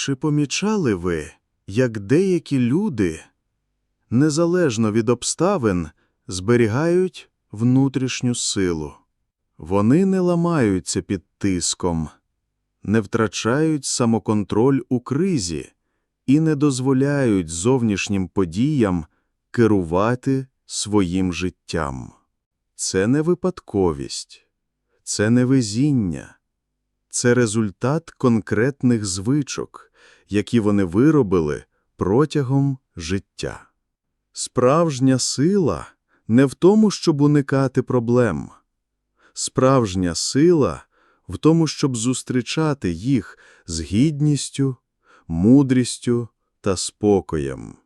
Чи помічали ви, як деякі люди, незалежно від обставин, зберігають внутрішню силу? Вони не ламаються під тиском, не втрачають самоконтроль у кризі і не дозволяють зовнішнім подіям керувати своїм життям. Це не випадковість, це не везіння, це результат конкретних звичок, які вони виробили протягом життя. Справжня сила не в тому, щоб уникати проблем. Справжня сила в тому, щоб зустрічати їх з гідністю, мудрістю та спокоєм.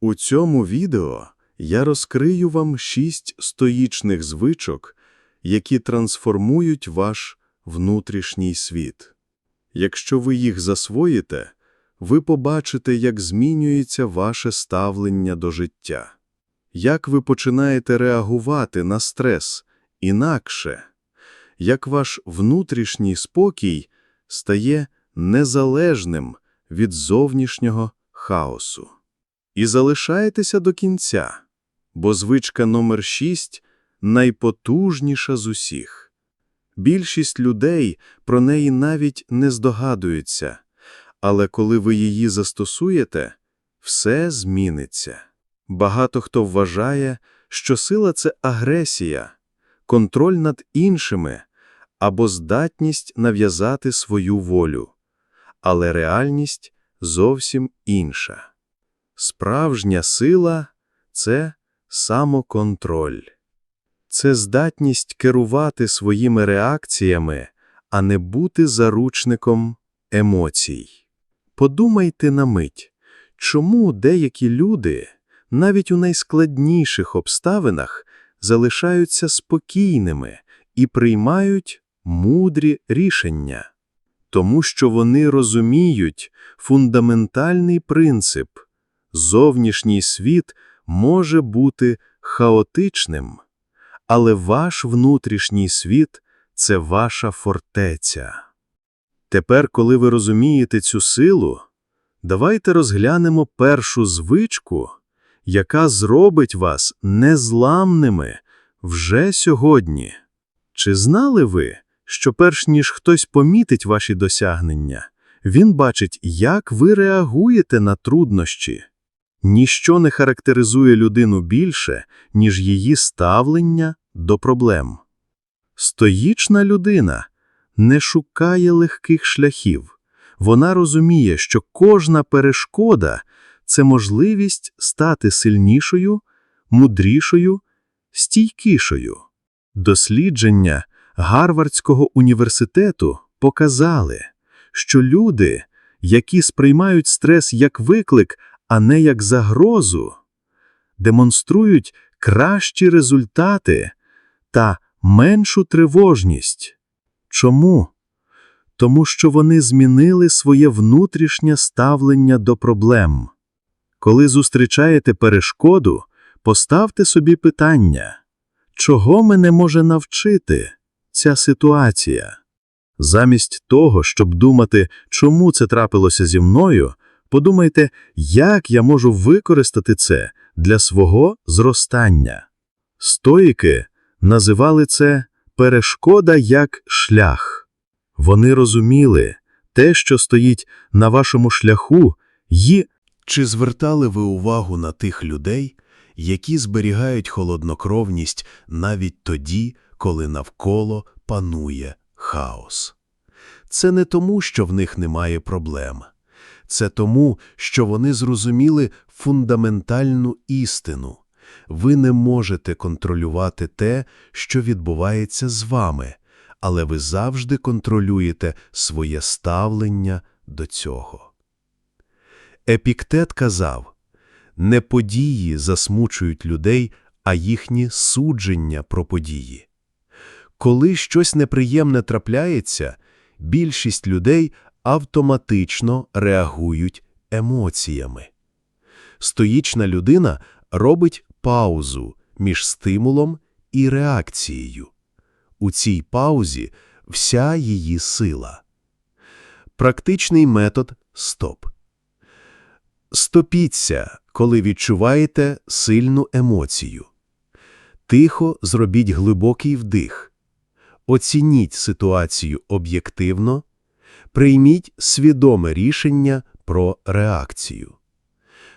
У цьому відео я розкрию вам шість стоїчних звичок, які трансформують ваш внутрішній світ. Якщо ви їх засвоїте, ви побачите, як змінюється ваше ставлення до життя, як ви починаєте реагувати на стрес інакше, як ваш внутрішній спокій стає незалежним від зовнішнього хаосу. І залишаєтеся до кінця, бо звичка номер 6 найпотужніша з усіх. Більшість людей про неї навіть не здогадуються, але коли ви її застосуєте, все зміниться. Багато хто вважає, що сила це агресія, контроль над іншими або здатність нав'язати свою волю. Але реальність зовсім інша. Справжня сила це самоконтроль. Це здатність керувати своїми реакціями, а не бути заручником емоцій. Подумайте на мить, чому деякі люди, навіть у найскладніших обставинах, залишаються спокійними і приймають мудрі рішення. Тому що вони розуміють фундаментальний принцип – зовнішній світ може бути хаотичним, але ваш внутрішній світ – це ваша фортеця. Тепер, коли ви розумієте цю силу, давайте розглянемо першу звичку, яка зробить вас незламними вже сьогодні. Чи знали ви, що перш ніж хтось помітить ваші досягнення, він бачить, як ви реагуєте на труднощі? Ніщо не характеризує людину більше, ніж її ставлення до проблем. Стоїчна людина не шукає легких шляхів. Вона розуміє, що кожна перешкода – це можливість стати сильнішою, мудрішою, стійкішою. Дослідження Гарвардського університету показали, що люди, які сприймають стрес як виклик, а не як загрозу, демонструють кращі результати та меншу тривожність. Чому? Тому що вони змінили своє внутрішнє ставлення до проблем. Коли зустрічаєте перешкоду, поставте собі питання, чого мене може навчити ця ситуація? Замість того, щоб думати, чому це трапилося зі мною, подумайте, як я можу використати це для свого зростання. Стоїки називали це перешкода як шлях. Вони розуміли, те, що стоїть на вашому шляху, є. Чи звертали ви увагу на тих людей, які зберігають холоднокровність навіть тоді, коли навколо панує хаос? Це не тому, що в них немає проблем. Це тому, що вони зрозуміли фундаментальну істину. Ви не можете контролювати те, що відбувається з вами, але ви завжди контролюєте своє ставлення до цього. Епіктет казав, не події засмучують людей, а їхні судження про події. Коли щось неприємне трапляється, більшість людей автоматично реагують емоціями. Стоїчна людина робить паузу між стимулом і реакцією. У цій паузі вся її сила. Практичний метод стоп. Стопіться, коли відчуваєте сильну емоцію. Тихо зробіть глибокий вдих. Оцініть ситуацію об'єктивно, прийміть свідоме рішення про реакцію.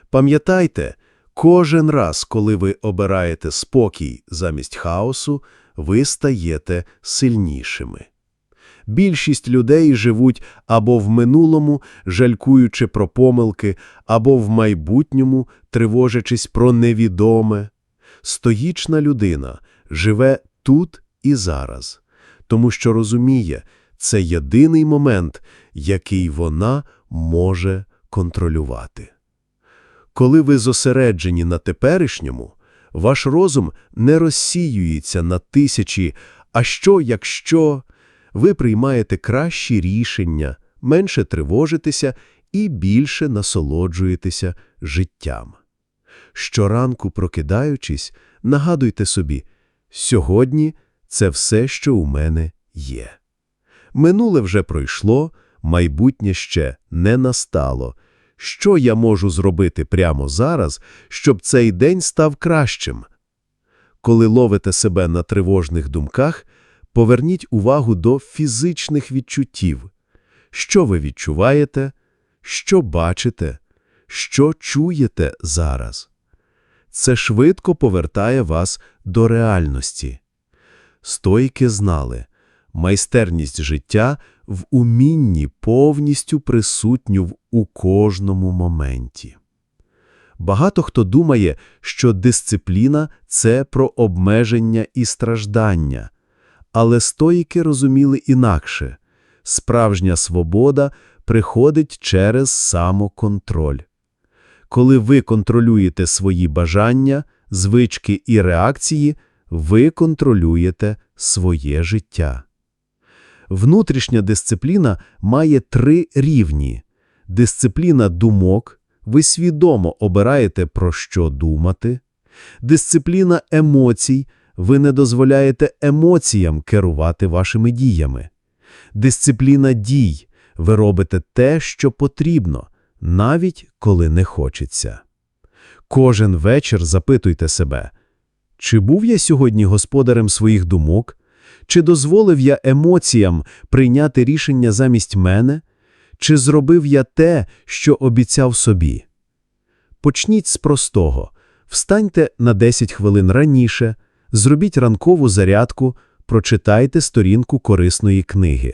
Пам'ятайте, кожен раз, коли ви обираєте спокій замість хаосу, ви стаєте сильнішими. Більшість людей живуть або в минулому, жалкуючи про помилки, або в майбутньому, тривожачись про невідоме. Стоїчна людина живе тут і зараз, тому що розуміє, це єдиний момент, який вона може контролювати. Коли ви зосереджені на теперішньому, ваш розум не розсіюється на тисячі «а що, якщо…» ви приймаєте кращі рішення, менше тривожитеся і більше насолоджуєтеся життям. Щоранку прокидаючись, нагадуйте собі, сьогодні це все, що у мене є. Минуле вже пройшло, майбутнє ще не настало. Що я можу зробити прямо зараз, щоб цей день став кращим? Коли ловите себе на тривожних думках, поверніть увагу до фізичних відчуттів. Що ви відчуваєте, що бачите, що чуєте зараз. Це швидко повертає вас до реальності. Стоїки знали, майстерність життя в умінні повністю присутню в у кожному моменті. Багато хто думає, що дисципліна – це про обмеження і страждання, але стоїки розуміли інакше. Справжня свобода приходить через самоконтроль. Коли ви контролюєте свої бажання, звички і реакції, ви контролюєте своє життя. Внутрішня дисципліна має три рівні. Дисципліна думок – ви свідомо обираєте, про що думати. Дисципліна емоцій – ви не дозволяєте емоціям керувати вашими діями. Дисципліна дій – ви робите те, що потрібно, навіть коли не хочеться. Кожен вечір запитуйте себе, чи був я сьогодні господарем своїх думок, чи дозволив я емоціям прийняти рішення замість мене, чи зробив я те, що обіцяв собі. Почніть з простого. Встаньте на 10 хвилин раніше, зробіть ранкову зарядку, прочитайте сторінку корисної книги.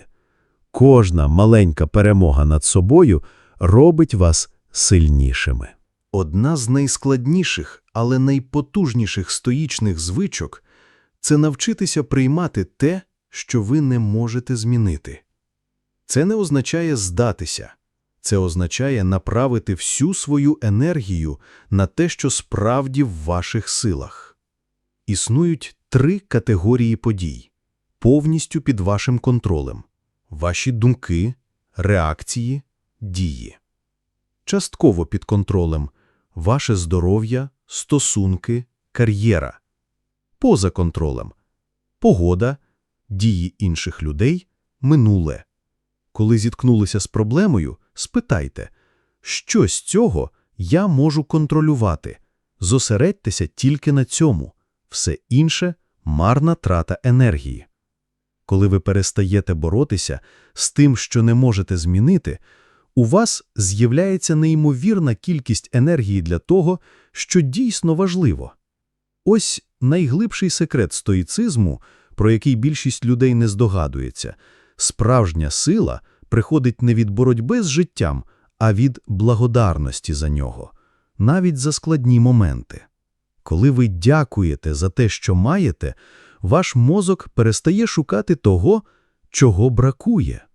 Кожна маленька перемога над собою робить вас сильнішими. Одна з найскладніших, але найпотужніших стоїчних звичок – це навчитися приймати те, що ви не можете змінити. Це не означає здатися. Це означає направити всю свою енергію на те, що справді в ваших силах. Існують три категорії подій, повністю під вашим контролем – ваші думки, реакції, дії. Частково під контролем – ваше здоров'я, стосунки, кар'єра. Поза контролем – погода, дії інших людей, минуле. Коли зіткнулися з проблемою, спитайте, що з цього я можу контролювати? Зосередьтеся тільки на цьому. Все інше – марна трата енергії. Коли ви перестаєте боротися з тим, що не можете змінити, у вас з'являється неймовірна кількість енергії для того, що дійсно важливо. Ось найглибший секрет стоїцизму, про який більшість людей не здогадується. Справжня сила приходить не від боротьби з життям, а від благодарності за нього, навіть за складні моменти. Коли ви дякуєте за те, що маєте, ваш мозок перестає шукати того, чого бракує.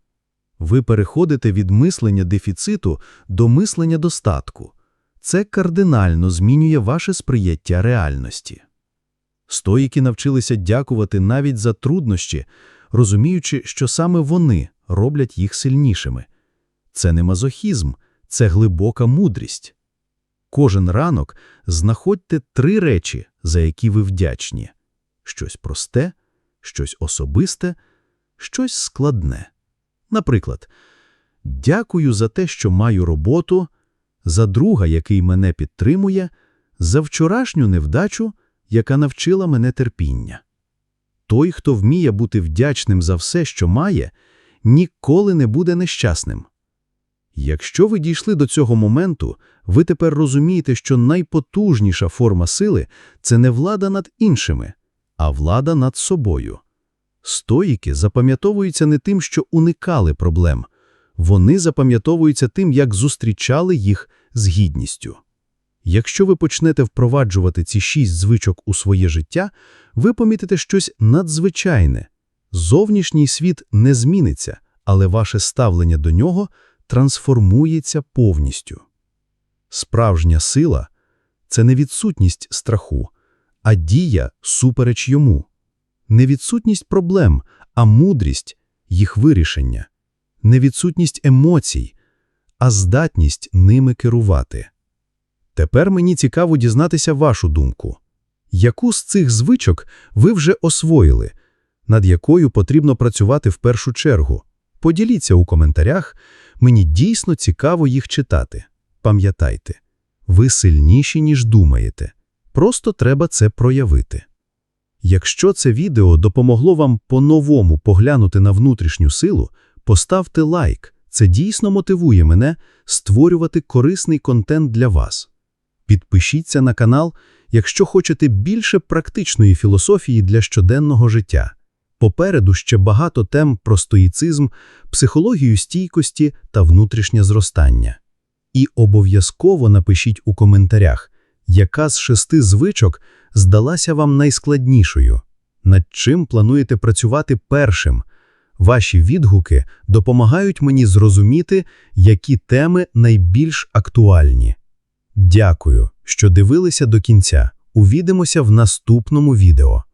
Ви переходите від мислення дефіциту до мислення достатку. Це кардинально змінює ваше сприяття реальності. Стоїки навчилися дякувати навіть за труднощі, розуміючи, що саме вони роблять їх сильнішими. Це не мазохізм, це глибока мудрість. Кожен ранок знаходьте три речі, за які ви вдячні. Щось просте, щось особисте, щось складне. Наприклад, Дякую за те, що маю роботу, за друга, який мене підтримує, за вчорашню невдачу, яка навчила мене терпіння. Той, хто вміє бути вдячним за все, що має, ніколи не буде нещасним. Якщо ви дійшли до цього моменту, ви тепер розумієте, що найпотужніша форма сили – це не влада над іншими, а влада над собою. Стоїки запам'ятовуються не тим, що уникали проблем. Вони запам'ятовуються тим, як зустрічали їх з гідністю. Якщо ви почнете впроваджувати ці шість звичок у своє життя, ви помітите щось надзвичайне. Зовнішній світ не зміниться, але ваше ставлення до нього трансформується повністю. Справжня сила – це не відсутність страху, а дія супереч йому. Не відсутність проблем, а мудрість їх вирішення. Не відсутність емоцій, а здатність ними керувати. Тепер мені цікаво дізнатися вашу думку. Яку з цих звичок ви вже освоїли, над якою потрібно працювати в першу чергу? Поділіться у коментарях, мені дійсно цікаво їх читати. Пам'ятайте, ви сильніші, ніж думаєте. Просто треба це проявити. Якщо це відео допомогло вам по-новому поглянути на внутрішню силу, поставте лайк. Це дійсно мотивує мене створювати корисний контент для вас. Підпишіться на канал, якщо хочете більше практичної філософії для щоденного життя. Попереду ще багато тем про стоїцизм, психологію стійкості та внутрішнє зростання. І обов'язково напишіть у коментарях, яка з шести звичок здалася вам найскладнішою, над чим плануєте працювати першим. Ваші відгуки допомагають мені зрозуміти, які теми найбільш актуальні. Дякую, що дивилися до кінця. Увідимося в наступному відео.